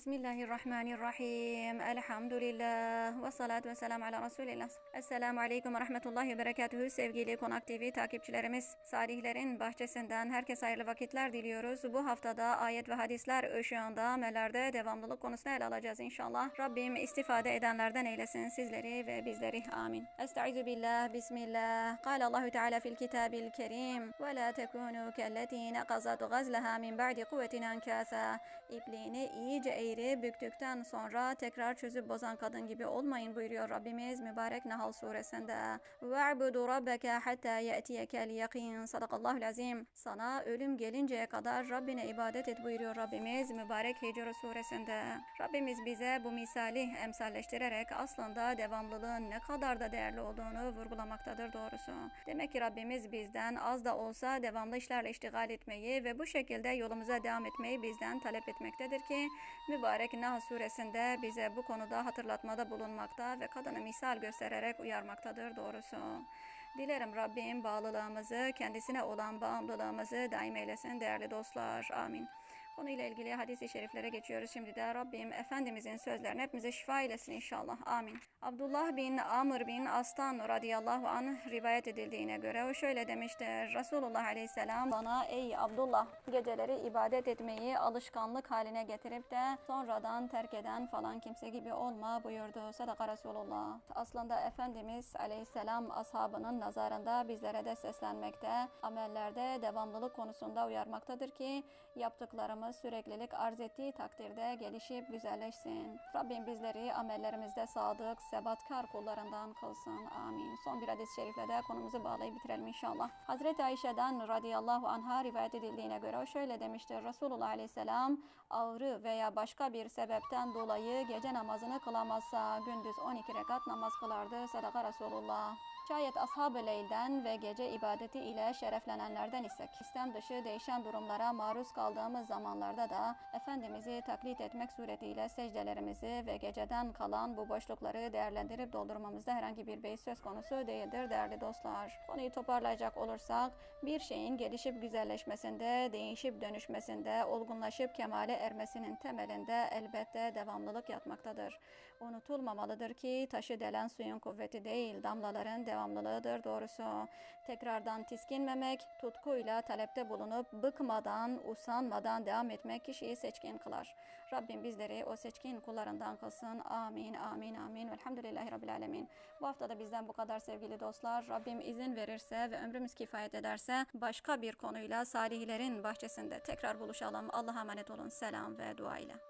Bismillahirrahmanirrahim. Elhamdülillah. Ve salatu ve selam ala Resulillah. Esselamu aleyküm ve rahmetullahi ve berekatühü. Sevgili Konak TV takipçilerimiz, Salihlerin bahçesinden herkes hayırlı vakitler diliyoruz. Bu haftada ayet ve hadisler ışığında amellerde devamlılık konusunu ele alacağız inşallah. Rabbim istifade edenlerden eylesin sizleri ve bizleri. Amin. Estaizu billah. Bismillah. Kale Allahu Teala fil kitabil kerim. Ve la tekunu kelleti nekazat gazleha min ba'di kuvvetin ankasa. İpliğini iyice eğri büktükten sonra tekrar çözüp bozan kadın gibi olmayın buyuruyor Rabbimiz mübarek Nahl suresinde. Ve'budu rabbeke hatta ye'tiyekel yakin. Sadakallahul azim. Sana ölüm gelinceye kadar Rabbine ibadet et buyuruyor Rabbimiz mübarek Hicr suresinde. Rabbimiz bize bu misali emsalleştirerek aslında devamlılığın ne kadar da değerli olduğunu vurgulamaktadır doğrusu. Demek ki Rabbimiz bizden az da olsa devamlı işlerle iştigal etmeyi ve bu şekilde yolumuza devam etmeyi bizden talep etmektedir ki mübarek Nahl suresinde bize bu konuda hatırlatmada bulunmakta ve kadını misal göstererek uyarmaktadır doğrusu. Dilerim Rabbim bağlılığımızı, kendisine olan bağımlılığımızı daim eylesin değerli dostlar. Amin. Konuyla ilgili hadis-i şeriflere geçiyoruz şimdi de. Rabbim Efendimizin sözlerini hepimize şifa eylesin inşallah. Amin. Abdullah bin Amr bin Astan radıyallahu anh rivayet edildiğine göre o şöyle demiştir. Resulullah aleyhisselam bana ey Abdullah geceleri ibadet etmeyi alışkanlık haline getirip de sonradan terk eden falan kimse gibi olma buyurdu. Sadaka Resulullah. Aslında Efendimiz aleyhisselam ashabının nazarında bizlere de seslenmekte, amellerde devamlılık konusunda uyarmaktadır ki yaptıklarımız süreklilik arz ettiği takdirde gelişip güzelleşsin. Rabbim bizleri amellerimizde sadık, sebatkar kullarından kılsın. Amin. Son bir hadis-i şerifle de konumuzu bağlayıp bitirelim inşallah. Hazreti Ayşe'den radıyallahu anha rivayet edildiğine göre şöyle demiştir. Resulullah aleyhisselam ağrı veya başka bir sebepten dolayı gece namazını kılamazsa gündüz 12 rekat namaz kılardı. Sadaka Resulullah. Şayet ashab-ı leylden ve gece ibadeti ile şereflenenlerden isek, İslam dışı değişen durumlara maruz kaldığımız zamanlarda da Efendimiz'i taklit etmek suretiyle secdelerimizi ve geceden kalan bu boşlukları değerlendirip doldurmamızda herhangi bir beis söz konusu değildir değerli dostlar. Konuyu toparlayacak olursak, bir şeyin gelişip güzelleşmesinde, değişip dönüşmesinde, olgunlaşıp kemale ermesinin temelinde elbette devamlılık yatmaktadır. Unutulmamalıdır ki taşı delen suyun kuvveti değil, damlaların devamlılığıdır doğrusu. Tekrardan tiskinmemek, tutkuyla talepte bulunup bıkmadan, usanmadan devam etmek kişiyi seçkin kılar. Rabbim bizleri o seçkin kullarından kılsın. Amin, amin, amin. Velhamdülillahi Rabbil Alemin. Bu haftada bizden bu kadar sevgili dostlar. Rabbim izin verirse ve ömrümüz kifayet ederse başka bir konuyla salihlerin bahçesinde tekrar buluşalım. Allah'a emanet olun. Selam ve dua ile.